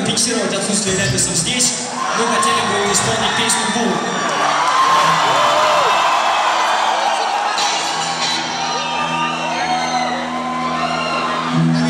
компенсировать отсутствие Ляписов здесь, мы хотели бы исполнить песню «Бум». Объясням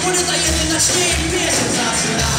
опять уже получится, значит самое время для перекура И самый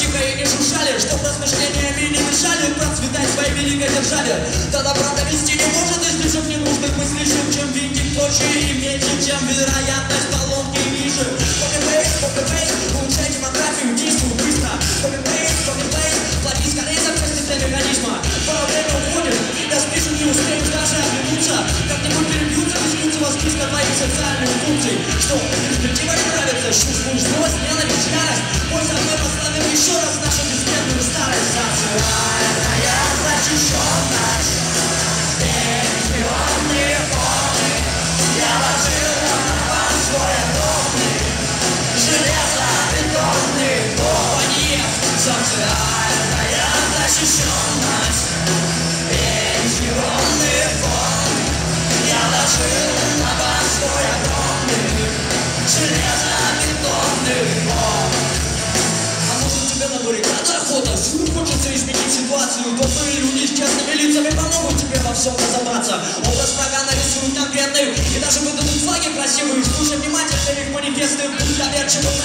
тихо и не шуршали Чтоб размышлениями не мешали. Процветать своей великой державе. Тогда правда вести не может Излишек ненужных мыслей Чем, винтик точи и меньше Чем вероятность поломки ниже. Копипейст, копипейст Улучшай демографию, действуй быстро. Копипейст, копипейст Плати скорее за части для механизма. Скоро время уходит Я спишу, не успеешь даже оглянуться Как-нибудь перебьются дискуссии во списка твоих социальных функций Что, перспектива не нравится? Чувствуешь злость, ненависть, ярость За мной поставим еще раз нашу бессмертную старость Социальная защищенность Пенсионные фонды Я ложил на вас свой огромный Железобетонный Компаньев Социальная защищенность Пенсионный фонд Я ложил на вас свой огромный Хочется изменить ситуацию. Добрые люди с честными лицами помогут тебе во всем разобраться. Образ врага нарисуют конкретный И даже выдадут флаги красивые. Слушай внимательно их манифесты. Будь доверчивым